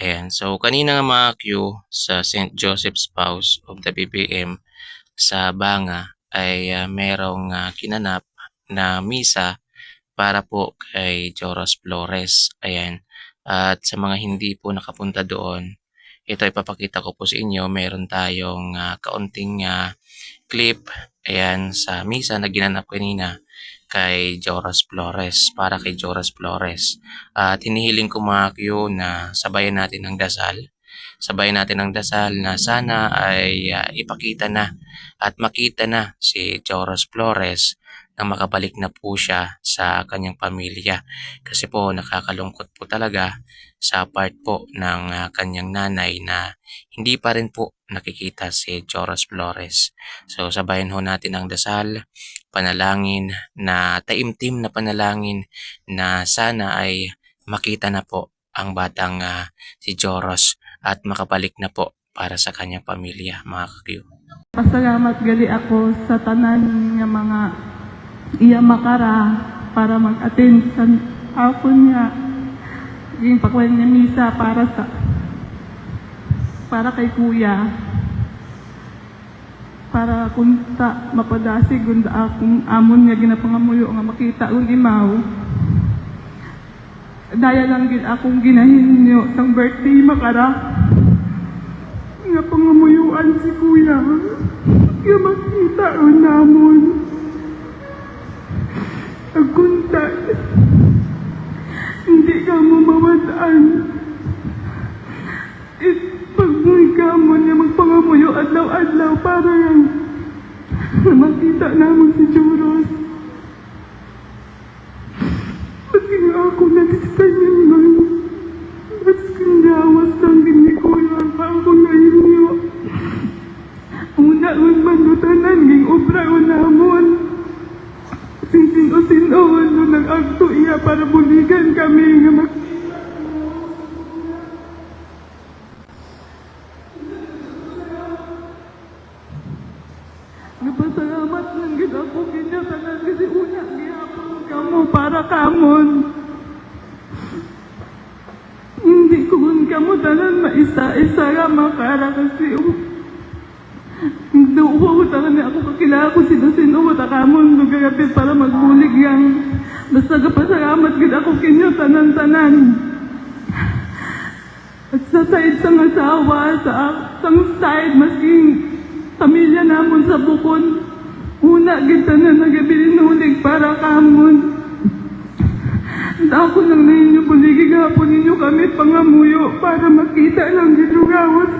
Ayan. So, kanina nga mga Q sa St. Joseph's House of the BBM sa Banga ay ah, merong ah, kinanap na misa para po kay Joros Flores. Ayan. At sa mga hindi po nakapunta doon, ito ay papakita ko po sa inyo. Meron tayong ah, kaunting ah, clip ayan, sa misa na ginanap kanina kay Joros Flores, para kay Joros Flores. At hinihiling ko mga Q na sabayan natin ng dasal. Sabayan natin ng dasal na sana ay ah, ipakita na at makita na si Joros Flores na makabalik na po siya sa kanyang pamilya. Kasi po nakakalungkot po talaga sa part po ng ah, kanyang nanay na hindi pa rin po nakikita si Joros Flores. So sabayan ho natin ang dasal, panalangin na taimtim na panalangin na sana ay makita na po ang batang ah, si Joros at makabalik na po para sa kanyang pamilya, mga kakyo. Pasalamat gali ako sa tanan nga mga iya makara para mag-attend sa hapon niya. Yung pakwan niya misa para sa para kay kuya. Para kunta mapadasig gunda akong amon nga ginapangamuyo nga makita kong imaw. Daya lang gid akong ginahinyo sang birthday makara nga pangamuyuan si kuya. Nga makita o namon. Agkunta. Hindi ka mo mawadaan. It, pagmuy ka mo niya magpangamuyo adlaw-adlaw para yan. Na makita namon si Joros. Pati nga ako nagsistanyan man. Mas kandawas lang gini kuya pa ako nahinyo. Una ang manutanan ng obra o namon. Sinsin o sinoon no nag-agto iya para buligan kami nga mag... Nagpasalamat lang gid ako kanya tanan kasi una gihapon kamo para kamon. Hindi ko kamo tanan maisa-isa nga makara kasi oh, Duwa tanan ni ako kakilala ko sino-sino ta kamon gagapit para magbulig yang basta gapasalamat gid ako kinyo tanan-tanan. At sa side sa asawa, sa sang side, masking pamilya namon sa bukon, una kita na nagabinulig para kamon. At ako lang na inyo buligi ninyo kami pangamuyo para makita lang gito gawas ni Diyos.